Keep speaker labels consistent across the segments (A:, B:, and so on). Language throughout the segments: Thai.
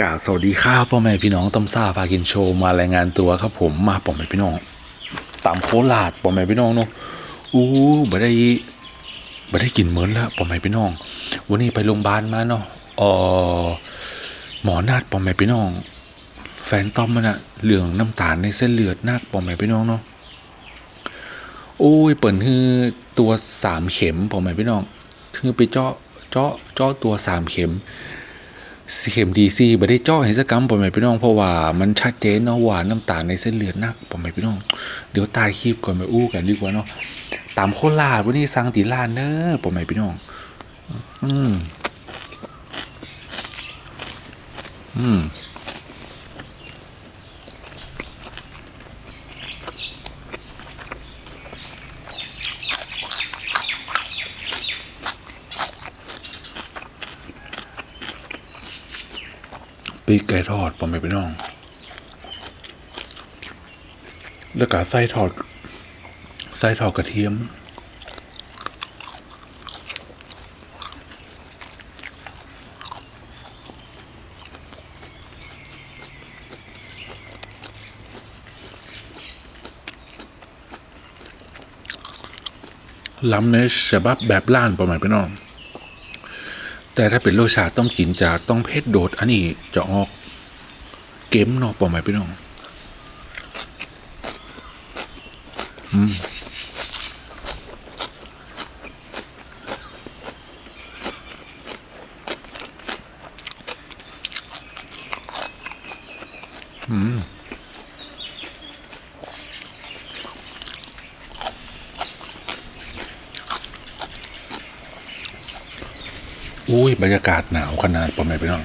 A: กาสวัสดีครับพ่อแม่พี่น้องต้มซ่าพากินโชว์มารายงานตัวครับผมมาพ่อแม่พี่น้องตามโคราชพ่อแม่พี่น้องเนาะอู้บ่ได้บ่ได้กินเหมือนแล้วพ่อแม่พี่น้อง วันนี้ไปโรงพยาบาลมาเนาะเออหมอนัดพ่อแม่พี่น้อง แฟนต้อมมันอะเหลืองน้ำตาลในเส้นเลือดนักพ่อแม่พี่น้องเนาะโอ้ยเปิ่นคือตัวสามเข็มพ่อแม่พี่น้องคือไปเจาะเจาะเจาะตัวสามเข็ม เข็มดีซีบ่ได้เจาะให้สักกรรมพ่อแม่พี่น้องเพราะว่ามันชัดเจนเนาะว่าน้ำตาลในเส้นเลือดนักพ่อแม่พี่น้อง เดี๋ยวตายคลิปก่อนไปอู้กันดีกว่าเนาะตามโคลาดวันนี้สังตีลานเน้อพ่อแม่พี่น้อง อืมอืม ปีกไก่ทอดพ่อม่พี่น้อง แล้วก็ไส้ทอด ไส้ทอดกระเทียม ล้ำในฉบับแบบล้านประมาณพี่น้อง แต่ถ้าเป็นรสชาต้องกินจากต้องเพชรโดด อันนี้จะออกเกมนอกประมาณพี่น้อง อืม อุ้ยบรรยากาศหนาวขนาดประมาณพี่น้อง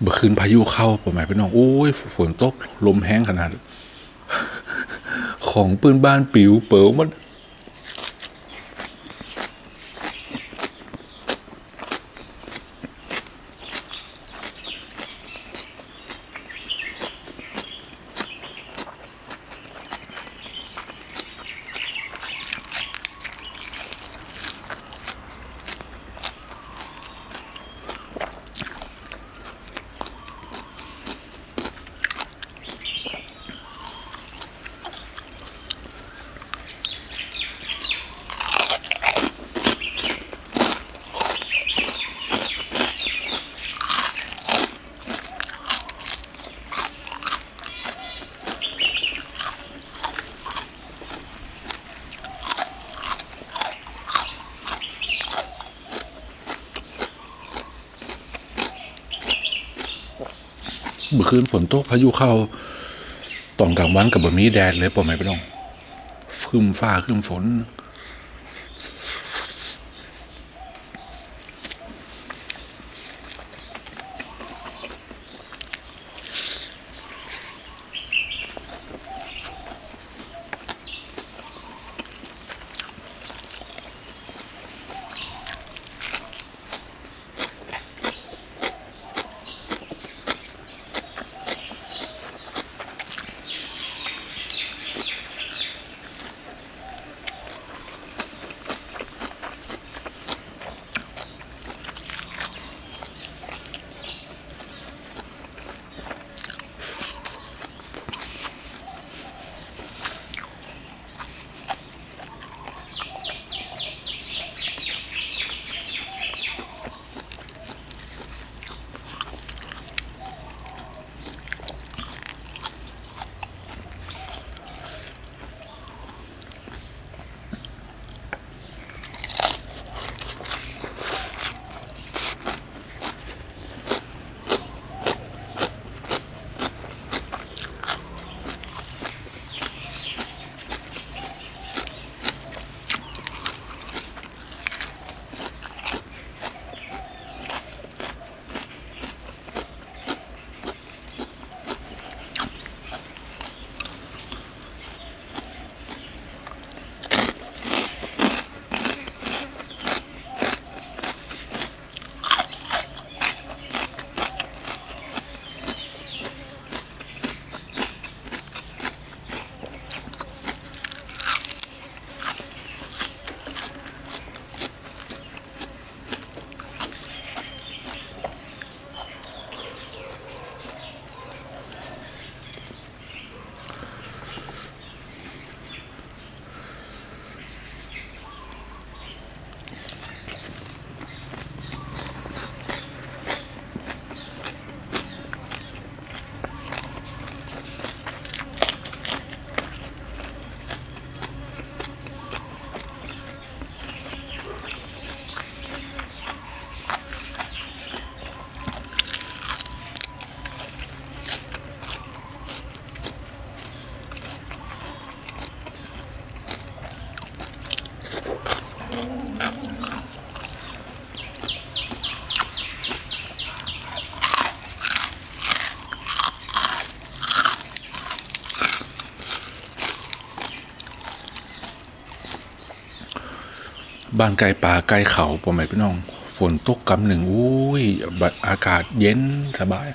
A: เมื่อคืนพายุเข้าประมาณพี่น้องโอ้ยฝนตกลมแห้งขนาด ของปืนบ้านปิวเป๋วมัน เมื่อคืนฝนตกพายุเข้าตอนกลางวันกับบะมีแดดเลยประมาณพี่น้องขึ้นฟ้าขึ้นฝน บ้านไกลป่าไกลเขาพ่อแม่พี่น้อง ฝนตกกำหนึ่งอุ้ยอากาศเย็นสบาย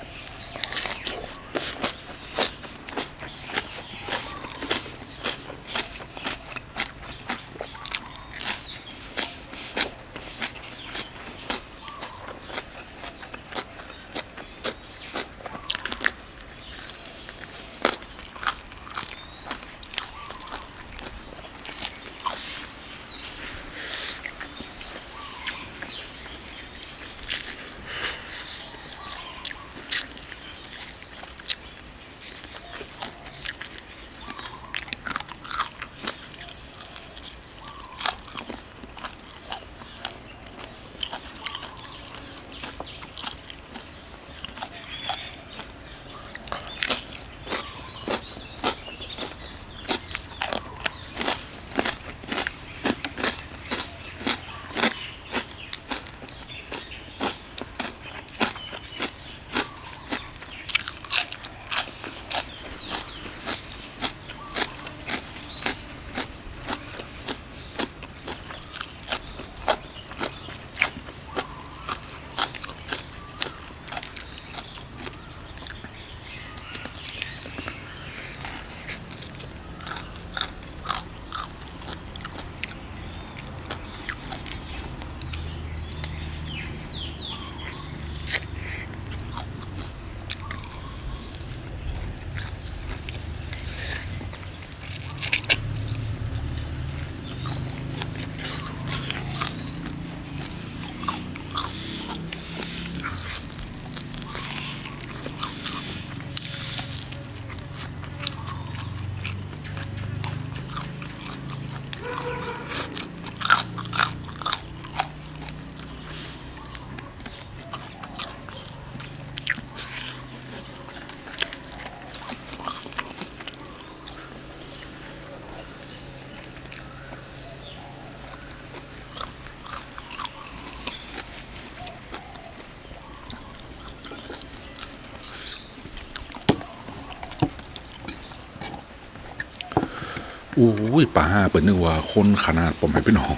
A: อู้ยป่าห้าเปิดนึกว่าคนขนาดผมให้เป็นน้อง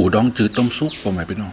A: ปู่ดองจืดต้มซุปผมไม่เป็นน้อง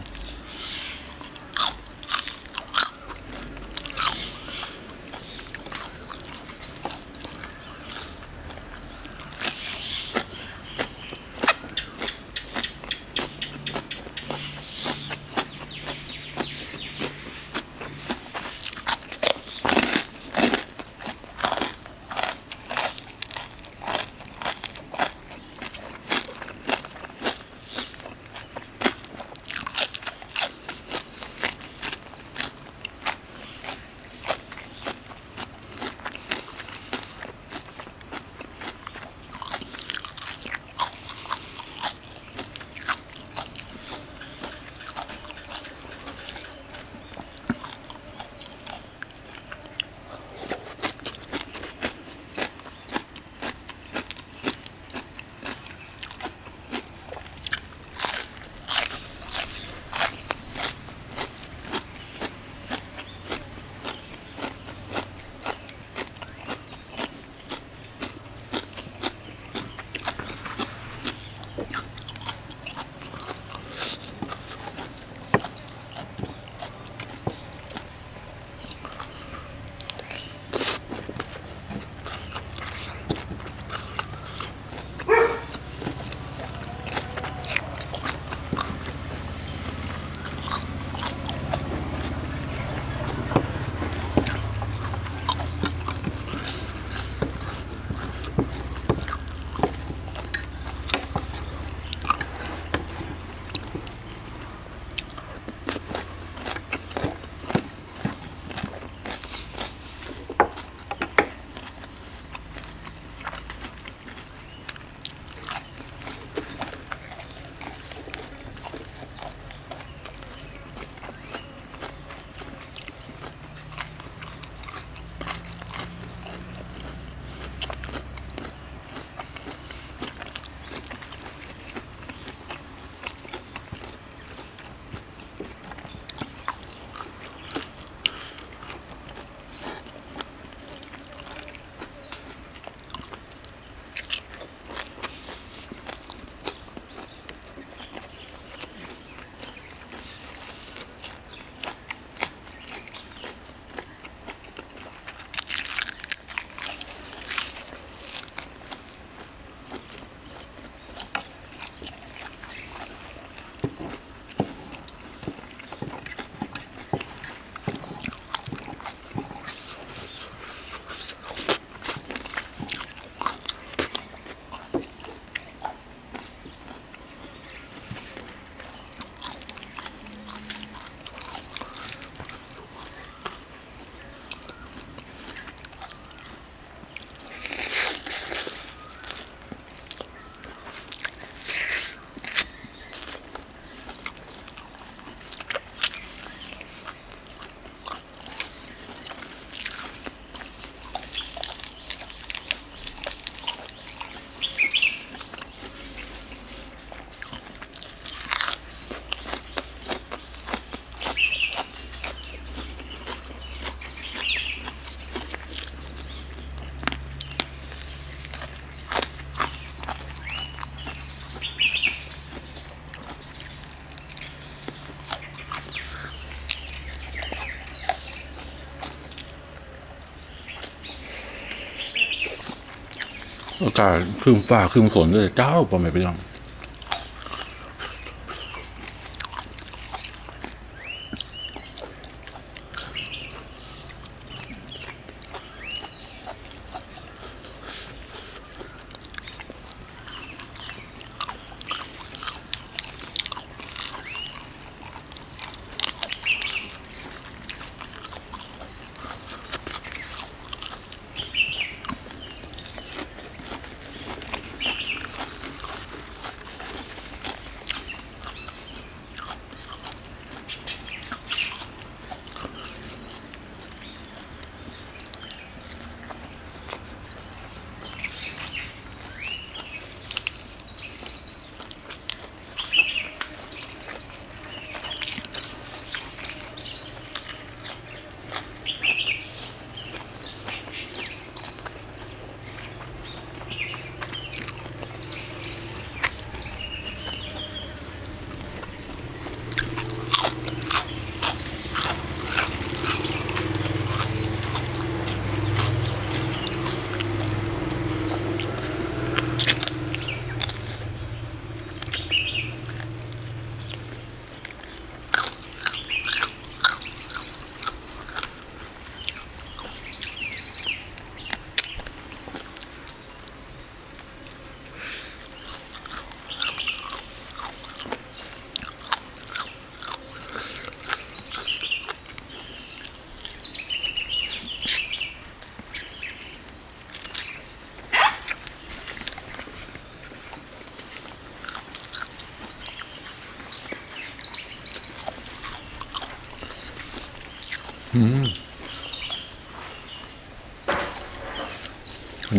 A: กาศครึมฟ้าครึมฝนเลยเจ้าปอมไปน้อง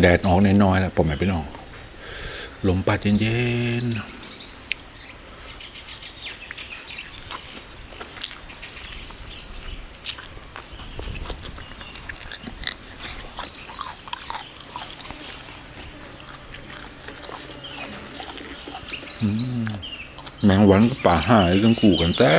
A: แดดออกน้อยๆแล้วปอมไปนองลมพัดเย็นๆแมงวันกับป่าห่าเรื่องกูกันแต่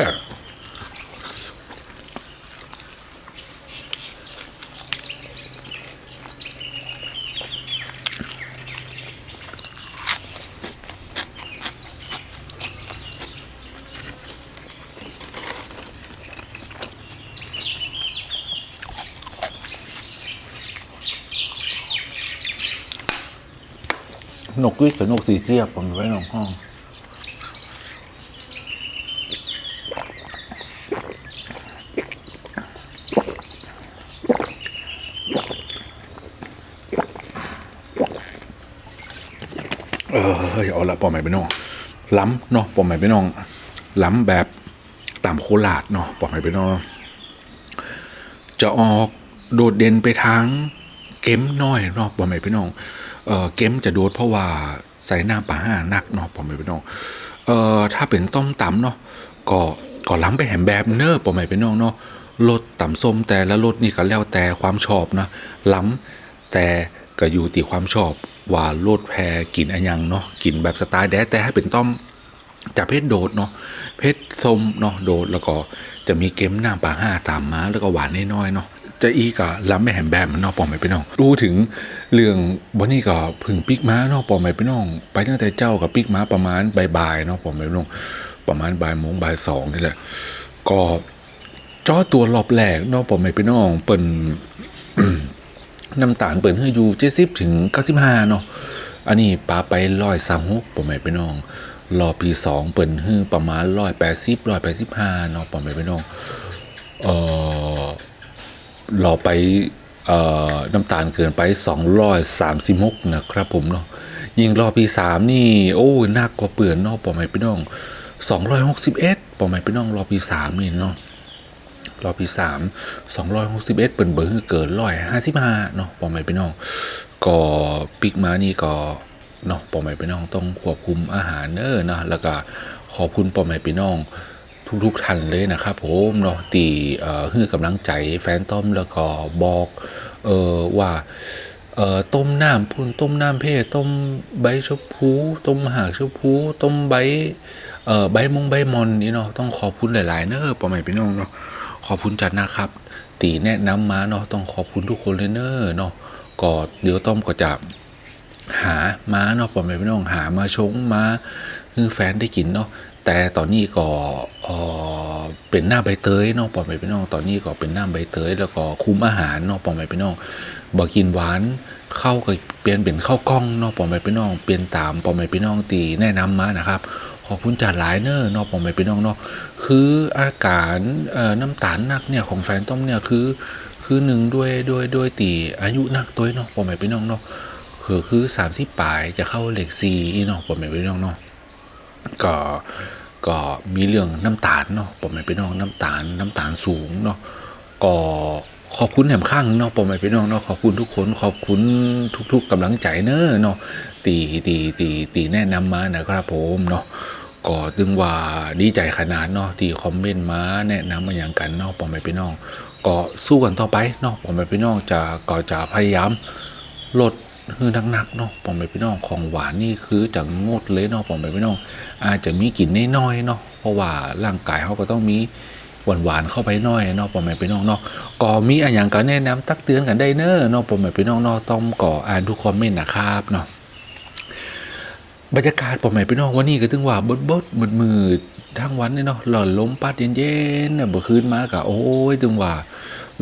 A: นกวิกกับนกสีเทียบผมไว้ในห้องเออเฮ้ยเอาละปอมใหม่ไปน้องล้ำเนาะปอมใหม่ไปน้องล้ำแบบตามโคราชเนาะปอมใหม่ไปน้องจะออกโดดเด่นไปทางเกมน้อยเนาะปอมใหม่ไปน้อง เออเกมจะโดดเพราะว่าใส่น้ำปลาห้านักเนาะปอมใหม่ไปน้องเออถ้าเป็นต้มตำเนาะก็ก็ล้ำไปแหมแบบเนอร์ปอมใหม่ไปน้องเนาะรสต่ำส้มแต่ละรสนี่ก็แล้วแต่ความชอบนะล้ำแต่ก็อยู่ที่ความชอบว่าโลดแพรกินอะไรยังเนาะกินแบบสไตล์แดดแต่ให้เป็นต้มจะเพชรโดดเนาะเพชรส้มเนาะโดดแล้วก็จะมีเกมหน้าปลาห้าตามมาแล้วก็หวานน้อยๆเนาะ จะอีกะล้ำไม่แหมแบมนเนาะปอมไม่ไปน้องรู้ถึงเรื่องวันนี้ก็พึ่งปิกม้านาะปอมไม่ไปน้อง ไปตั้งแต่เจ้ากับปิกม้าประมาณบ่ายๆนาะปอมไปน้องประมาณบ่ายโมงบ่ายสองนี่แหละ ก็จ้อตัวรอบแรกนาะปอมไม่ไปน้องเปิ่นน้ำตาลเปิดให้อยู่เจ็ดสิบถึงเก้าสิบห้าเนาะอันนี้ปลาไปร้อยสามหกผมไม่ไปน้องรอปีสองเปิดให้ประมาณร้อยแปดสิบร้อยแปดสิบห้าเนาะผมไม่ไปน้องเอ่อ รอไปน้ำตาลเกินไปสองร้อยสามสิบหกนะครับผมเนาะยิงรอปีสามนี่ โอ้หนักกว่าเปื่อนเนาะผมไม่ไปน้องสองร้อยหกสิบเอ็ดผมไม่ไปน้องรอปีสามนี่เนาะรอบที่สามสองร้อยหกสิบเอ็ดเป็นเบอร์เกินร้อยห้าสิบห้าเนาะปอมไม่ไปน้องก็ปิกมานี่ก็เนาะปอมไม่ไปน้องต้องควบคุมอาหารเนอเนาะแล้วก็ขอบคุณปอมไม่ไปน้อง ทุกๆท่านเลยนะครับผมเนาะตีเอ่อกำลังใจแฟนต้อมแล้วก็บอกเออว่าเอ่อต้มน้ำพุ่นต้มน้ำเพศต้มใบชะพูต้มหากชะพูต้มใบเอ่อใบมงใบมอนนี่เนาะต้องขอบคุณหลาย ๆ เนอะปอมไม่ไปน้องเนาะขอบคุณจัดนะครับ ตีแนะนำมาเนาะต้องขอบคุณทุกคนเลยเนอะเนาะก็เดี๋ยวต้มก็จะหามาเนาะพ่อแม่พี่น้องหามาชงมาให้แฟนได้กินเนาะ แต่ตอนนี้ก็เป็นหน้าใบเตยนาะพ่อแม่พี่น้อง ตอนนี้ก็เป็นหน้าใบเตยแล้วก็คุมอาหารนาะพ่อแม่พี่น้องบ่กินหวานเข้าก็เปลี่ยนเป็นข้าวกล้องนาะพ่อแม่พี่น้องเปลี่ยนตามพ่อแม่พี่น้องตีแนะนำมานะครับขอบคุณจัดหลายเนอร์นาะพ่อแม่พี่น้องเนาะคืออาการน้ำตาลหนักเนี่ยของแฟนต้มเนี่ยคือคือหนึ่งด้วยด้วยด้วยตีอายุนักตัวเนาะพ่อแม่พี่น้องเนาะคือคือสามสิบปลายจะเข้าเลขสี่เนาะพ่อแม่พี่น้องเนาะ ก็ก็มีเรื่องน้ำตาลเนาะพ่อม่พี่น้องน้ำตาลน้ำตาลสูงเนาะก็ขอบคุณแหมข้างเนาะพ่อม่พี่น้องเนาะขอบคุณทุกคนขอบคุณทุก ๆกำลังใจเนอะเนาะตีตีตีตีแนะนำมานะครับผมเนาะก็ตึงว่าดีใจขนาดเนาะที่คอมเมนต์มาแนะนำมาอย่างกันเนาะปอมไปพี่น้องก็สู้กันต่อไปเนาะปอมไปพี่น้องจะก็จะพยายามลด ฮือหนักๆเนาะปอมไปพี่น้องของหวานนี่คือจะงดเลยเนาะปอมไปพี่น้อง อาจจะมีกลิ่นน้อยๆเนาะเพราะว่าร่างกายเขาก็ต้องมีหวานๆเข้าไปน่อยเนาะปอมไปพี่น้องเนาะก็มีอะไรอย่างก็แนะนำตักเตือนกันได้เนอะเนาะปอมไปพี่น้องเนาะต้องก่ออ่านทุกคอมเมนต์นะครับเนาะบรรยากาศปอมใหม่พี่น้องวันนี้ก็ถึงว่าบดบดมืดมืดทั้งวันเนี่ยเนาะหล่อนลมพัดเย็นๆน่ะเมื่อคืนมากะโอ้ยถึงว่า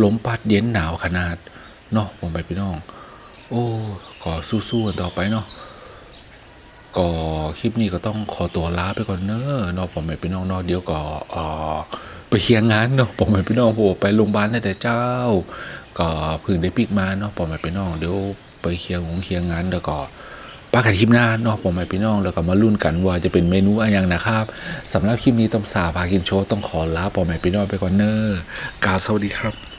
A: ลมพัดเย็นหนาวขนาดเนาะปอมใหม่พี่น้อง โอ้ ก็สู้ๆกันต่อไปเนาะก็คลิปนี้ก็ต้องขอตัวลาไปก่อนเนอะเนาะปอมใหม่พี่น้องเนาะเดี๋ยวก็ไปเคลียร์งานเนาะปอมใหม่พี่น้องโหไปโรงพยาบาลได้แต่เจ้า ก็เพึ่งได้ปิกมาเนาะปอมใหม่พี่น้องเดี๋ยวไปเคลียร์งงเคลียร์งานแล้วก็ปากันคลิปหน้าเนาะผมไปพี่น้องแล้วก็มาลุ้นกันว่าจะเป็นเมนูอะไรอย่างนะครับสำหรับคลิปนี้ต้มสาพากินโชว์ต้องขอลาปอแม่พี่น้องไปก่อนเนอร์กาสวัสดีครับ